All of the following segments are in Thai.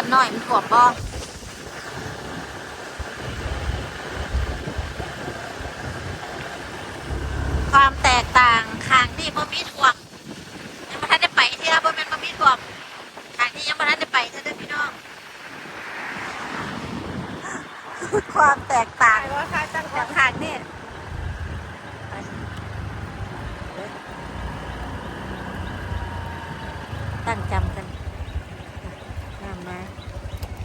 บ้านน้อยมันท่วมบ่ความแตกต่างทางที่บ่มีท่วมยังบ่ทันได้ไปที่เราบ่แม่นบ่มีท่วมทางที่ยังบ่ทันได้ไปเท่านั้พี่น้อง ความแตกต่างไปว่าค่ะจังหวัจากทางนี่ตั้งจำกัน น้ำมา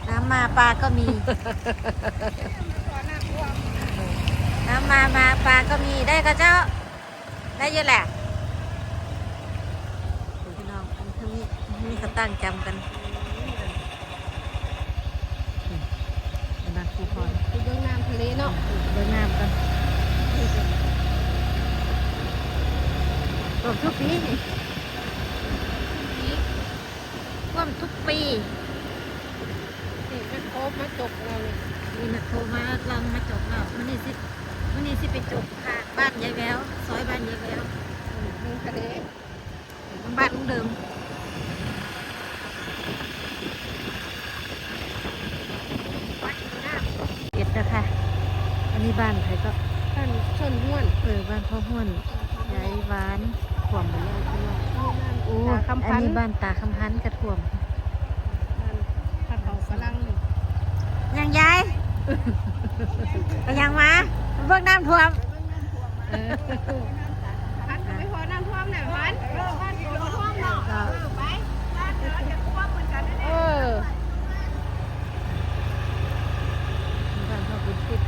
น้ำมา ปลาก็มีก่อนหน้าท่วมน้ำมามาปลาก็มีได้ก็เจ้า ได้เยอะแหละพี่น้องอันทั้งนี้นี่เขาตั้งจำกันเห็นไหมครูพรไปเบื้องน้ำทะเลเนาะเดินน้ำกันรวมทุกปีร่วมทุกปีนี่มันโคบมาจกเราเนี่ยมีนักโทรมาลังมาจบแล้วมันนี่สิมันนี่สิไปจบค่ะ บ้านยายแววซอยบ้านยายแววเบื้องทะเลบ้านลุงเดิมเก็บนะคะ อันนี้บ้านใครก็ท่านชนห้วน เออ บ้านพ่อห้วนยายหวานถ่วมไปแล้วพี่น้องโอ้ตาคำอัพันนนี้บ้านตาคำพันกระถ่วมท่านเขาฝรั่งนี่ ยังยายไปยังมาเบิ่งน้ำท่วมเออพันก็ไม่พอน้ำท่วมเนี่ยพันบ้านเขาท่วมเนาะไปบ้านเดี๋ยวจะท่วมเหมือนกันเออ บ้านพ่อบุญคิด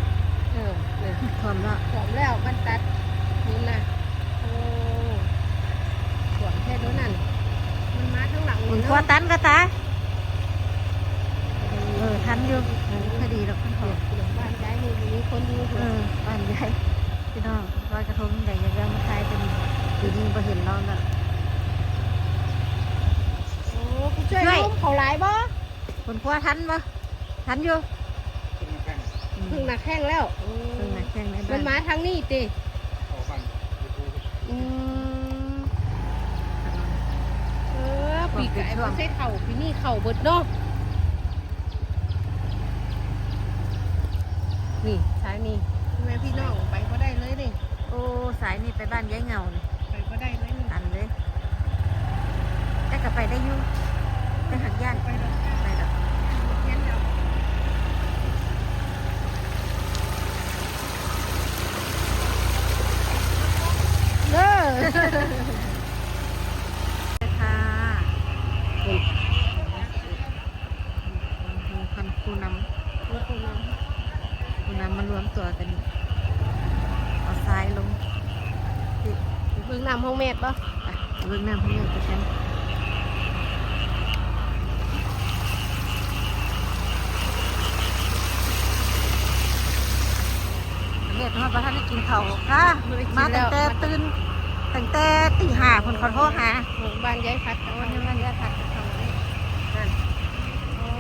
เออเนี่ย ท่วมแล้ว ท่วมแล้วมันตัดนี่นะโอ้ท่วมแค่ตัวนั้นมันมาข้างหลัง คุ นี่ ณครัว เนาะ ตันก็ตาเออทันอยู่เออคดีหรอกมันท่วม บ้านย้ายมือมีคนอยู่ เออบ้านใหญ่พี่น้องลอยกระทงใหญ่ยังเรื่องมาทายเป็น ปีนี้พอเห็นน้องแล้วโอ้ผู้ช่วย ลุงเขาหลายบ่คุณครัวทันปะทันอยู่อืมเพึ่งหนักแข้งแล้วเพิ่งมาแข่งในมับ้านนมาทางนี้ติอืม เออปีกไก่บ่ใช่เข่าปีนี้เข่าเบิดเนาะนี่สายนี่แม่พี่น้องไปก็ได้เลยนี่โอ้สายนี่ไปบ้านยายเงาเลย ไปก็ได้เลยนี่ ทันเลยแต่ก็ ไปได้อยู่ไปหักย่านไปแล้วไปแล้วเพี้ยนเดียวเด้อค่ะคันคูนรถตรงนั้นำคูนำมารวมตัวกันเอาทรายลงเบิ่งน้ำห้องเมดป่ะไปเบื้องหน้าพเนี่ยจะฉัน เด็ดมาประทานได้กินเขาวค่ะมาตั้งแต่ตื่นตั้งแต่ตีห้าคนเขาโทรหาบ้านย้ายพัดวันนี้มันจะทักเขาเลยนั่นโอ้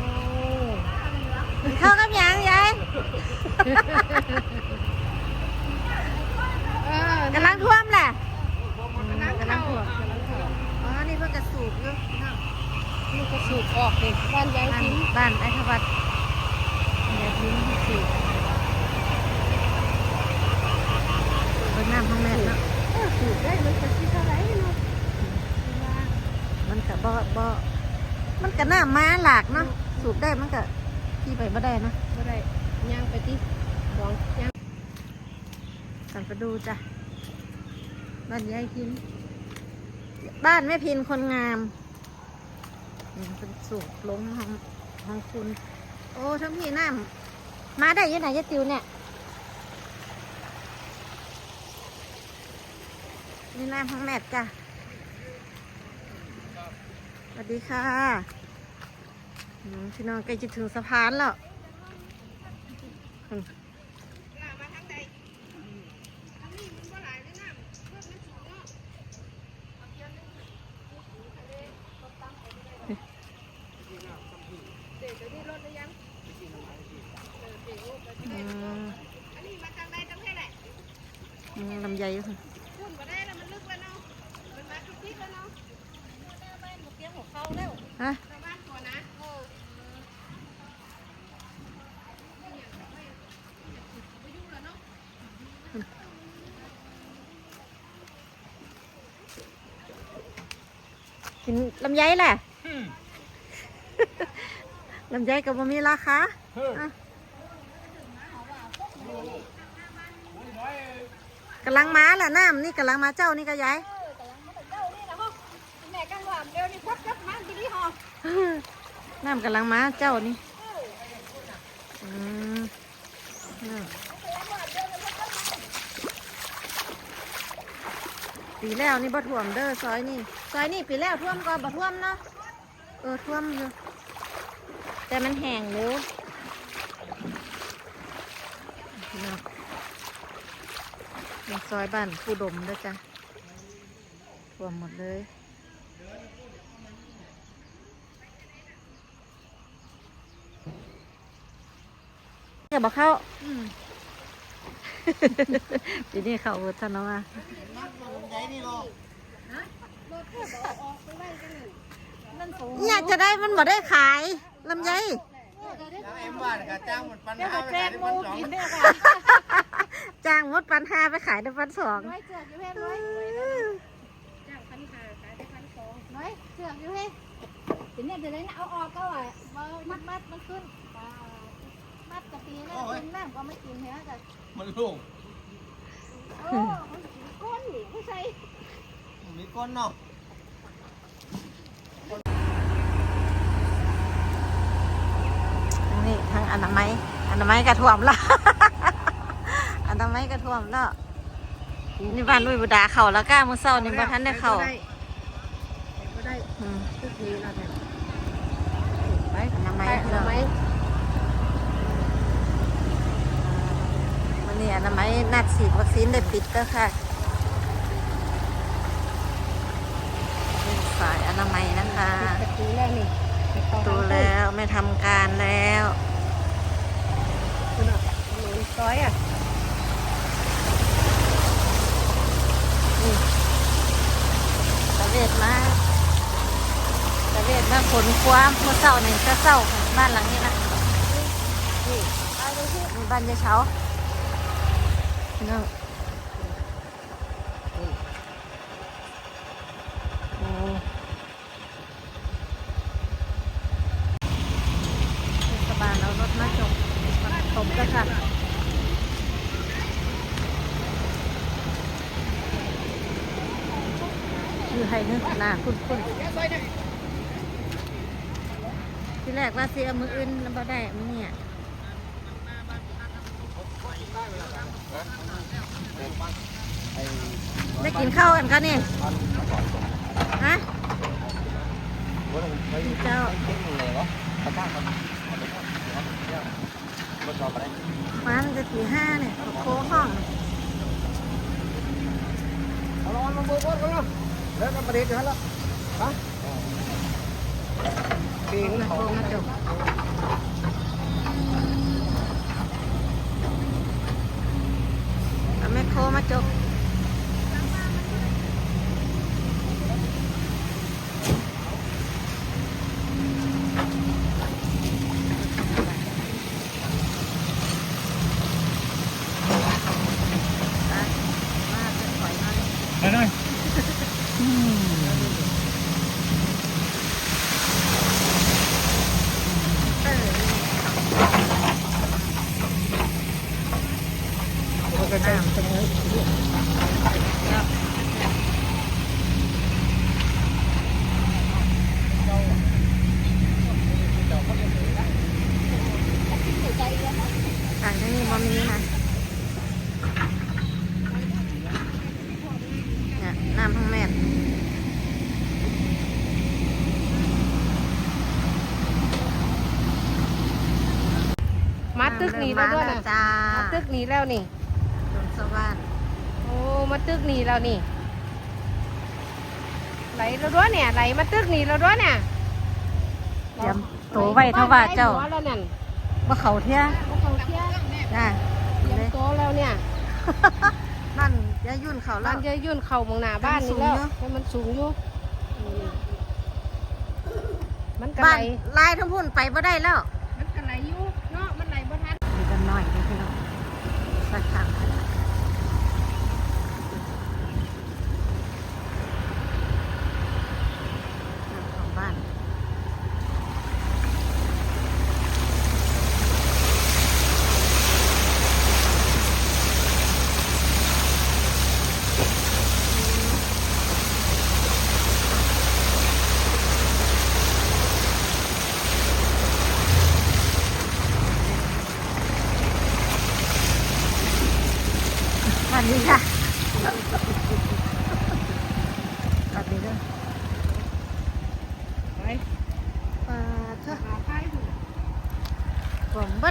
กินข้าวกับหยังยายเออกำลังท่วมแหละน้ำกำลัเข้างท่วมอ๋อนี่เพิ่งกระสูบอยู่เนาะนี่ก็สูบออกเลยบ้านย้ายบ้านทิ้งบ้านไอ้ทวัดยายทิ้งที่สูบเบิ่ งน้ำห้องแม่เนาะเออสูบได้มันจะคิดเท่าไหร่เนาะมันก็บ่บ่มันก็น้ำมาหลากเนาะสูบได้มันก็ที่ไปบ่ได้นะไม่ได้ย่างไปที่สองย่างกันไปดูจ้ะบ้านยายพิน บ้านแม่พินคนงามนี่เป็นสูบลงห้องห้องคุณ โอ้ทั้งพี่น้ำมาได้ยังไงยายติวเนี่ย นี่น้ำห้งแมทจ้ะสวัสดีค่ะพี่น้องใกล้จะถึงสะพานแล้ว ฮะกินลำไยแหละลำไยกับมันมีราคากำลังมาแหละน้ำนี่กำลังมาเจ้านี่ก็ยาย น้ำกำลังมาเจ้านี่อืมปีแล้วนี่บ่ท่วมเด้อซอยนี่ซอยนี่ปีแล้วท่วมก่อนบ่ท่วมเนาะเออท่วมอยู่แต่มันแห้งเร็วเนาะนี่ซอยบ้านผู้ดมเด้อจ้ะท่วมหมดเลย อย่าบอกเข้าทีนี้เขาทะเนาะอยากจะได้มันบ่ได้ขายลำไยเอ็มบ้านกับจ้างมันปันเดี๋ยวห้าก็ไปแจ้ขายงได้มูพันสองกินได้ค่ะจ้างมดปันห้าไปขายได้ปันสองน้อยเจือกอยู่เพ่น้อยจ้างพันห้าขายได้พันสองน้อยเจือกอยู่เพ่ทีนี้จะได้เอาออกก็ว่ามัดมัดมันขึ้น มัดกะปีแล้วกินน้ำก็ไม่กินเฮ้ยแต่มันลูกโอ้มันกินก้นผู้ชายมีก้นเนาะนี่ทางอนามัยอนามัยกระท่วมแล้วอนามัยกระท่วมแล้วนี่บ้านลุยบุดาเข่าแล้วก้ามือเศร้านี่บ้านท่านได้เข่าก็ได้ทุกทีเราเนี่ยไปอนามัยไปทำไมวั นนี้อนามัยนัดฉีดวัคซีนได้ปิดแล้วค่ะนี่สายอนามัยนะคะประตูแล้วนี่ดูแล้วไม่ทำการแล้วคุณอะถนนซอยอะนี่ตะเวทมาตะเวทมาขนความเมื่อเศร้าหนึ่งก็เศร้าค่ะบ้านหลังนี้นะนี่เอาดูที่มีบ้านยายเช้า นั่งโอ้เทศบาลเอารถมาจบมาถมกันค่ะชื่อให้นึกหน้าคุ้นคุ้นที่แรกว่าเสียมืออื่นแล้วได้มือเนี่ย ได้กินข้าวกันก็นี่ฮะเจ้ามันจะตีห้าเนี่ยโค้ห้องเอาลองมาบุกกันเนาะแล้วก็ประเดี๋ยวจะแล้วฮะปีนมาเขาโค้มาจบเอาแม่โคมาจบไปมาจะถอยหน่อย ไปหน่อย เออ มันก็จะเป็นไง ต่างจากนี้บ่มีค่ะเนี่ยน้ำทั้งแม่น มาตึก หนีแล้วด้วยนะจ้ามาตึกหนีแล้วนี่ตรงสว่านโอ้มาตึกหนีแล้วนี่ ไหลแล้วด้วยเนี่ย ไหลมาตึกหนีแล้วด้วยเนี่ยเตรียมโตไว้เท่าว่าเจ้าไหลหัวแล้วนั่นว่าเขาเที่ยเขาเที่ยจ้าเตรียมโตแล้วเนี่ยนั่นยายุ่นเขาแล้บ้าวนจะยื่นเข่ามองหน้าบ้านนี่แล้วมันสูงเนอะให้มันสูงอยู่อืมมันกระบ้าไหนลลายทั้งพุ่นไปบ่ได้แล้ว มันกระไหลอยู่เนาะ มันไหลบ่ทัน มีกันหน่อยเดียวพี่น้องสักทาง ดีค่ะสวัสดีด้วยไปปลาเถอะหาไพ่หุ่นผมเบั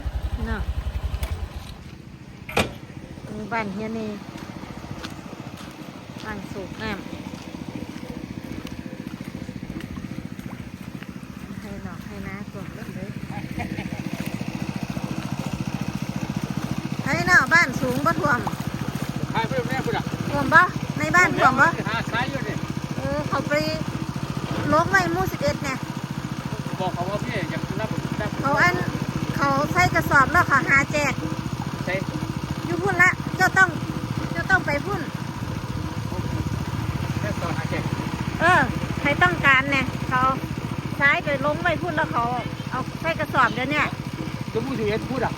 ดเนาะมีบ้านเฮียนี่บ้านสูบน้ำให้หนอกให้น้าส่วนเริ่มเลยให้หนอบ้านสูงบ่ท่วมใครเพื่อนแม่พูดอะท่วมบ่ในบ้านท่วมบ่หาซ้ายอยู่นี่เออเขาไปลกไว้หมู่สิบเอ็ดเนี่ยบอกเขาว่าพี่อยากรับรับเขาอันเขาใส่กระสอบแล้วเขาหาแจกเต้อยู่พุ่นละเจ้าต้องเจ้าต้องไปพุ่นแค่ตอนหาแขกเออใครต้องการเนี่ยเขาซ้ายไปลงไปพุ่นแล้วเขาเอาใส่กระสอบเดี๋ยวเนี้จะมูสิเอ็ดพูดอะ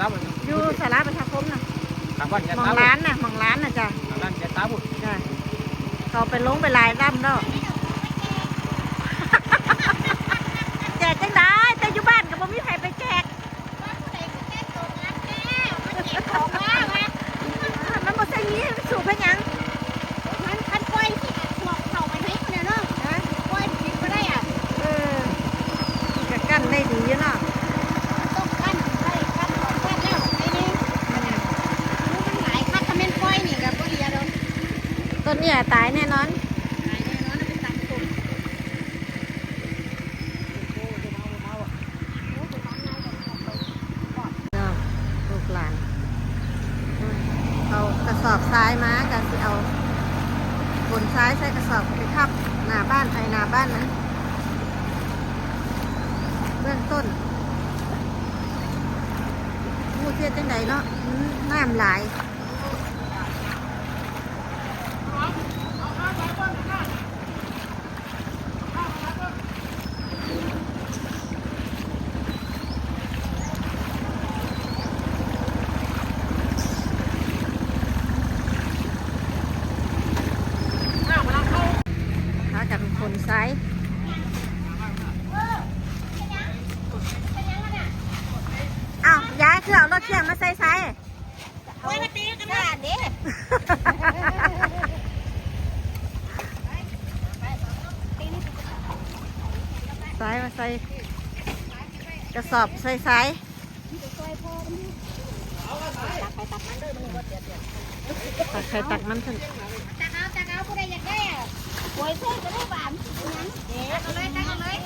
รับมันอยู่สาราประชาคมนะ ทางบ้านแกหมอตางร้านนะหมองร้านนะจ้ะทางบ้านแกตาบุตรจ้ะเขาไปลงไปลายร่ำแล้วแจกจังได้แต่อยู่บ้านก็บ่มีใครไปแจกว่าผู้ใดก็แม่ตกนักแน่มันเจ็บของมากนะมันบ่ใช่นี้มันสูบไปหยังมันคันปล่อยที่หลอกเข่าไปให้คนเดียวเนาะนะปล่อยผิดไม่ได้อะเออก็กั้นได้ดีอยู่เนาะ มันต้องกั้นได้กั้นหลอกกั้นแล้วไอ้นี่มันหลายคัดคอมเมนต์ปล่อยนี่กับบ่ดีอะโดน ต้นเนี่ยตายแน่นอนหลายแน่นอนเป็นตังตุ่มเนาะลูกหลานเอากระสอบทรายมากันสิเอาบนซ้ายใส่กระสอบไปทับหน้าบ้านไอ้หน้าบ้านนั้นเบื้องต้นมูเทียจังใดเนาะอืมน้ำหลายถ้ากันคนซ้ายอ้าวย้ายคือเอารถเที่ยงมาใส่ซ้ายโอ้ยมาตีกันนะเด้ซ้ายมาใส่กระสอบใส่ซ้ายตักไข่ตักมันขึ้นตักเอาตักเอาผู้ใดอยากได้อะโวยเพิ่มก็ได้บานนั้นเด็ กเอาเลยตักเอาเลย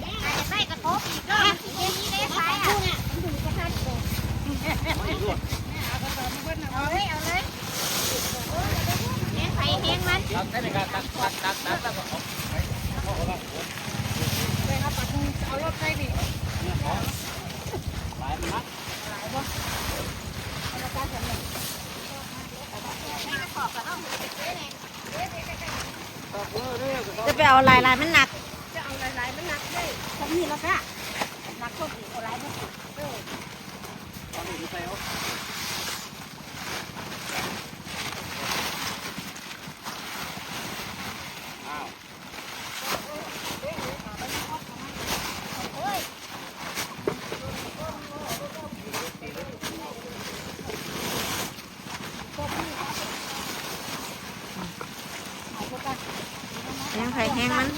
อยากได้กระทบอีกก็เย็นนี้ได้สายอะมันถึงกระทัดเลยเอาเลยเอาเลยเลี้ยงไผ่เลี้ยงมันตักได้ไหมครับตักตักตักตักตักออกเอารถไปดิไปนักจ จะไปเอาลายลายมันหนัก จะเอาลายลายมันหนักเลยผมมีแล้วค่ะหนักคนอีกเอาลายมันเออ ไปเอาแห้งไข่แห้งมัน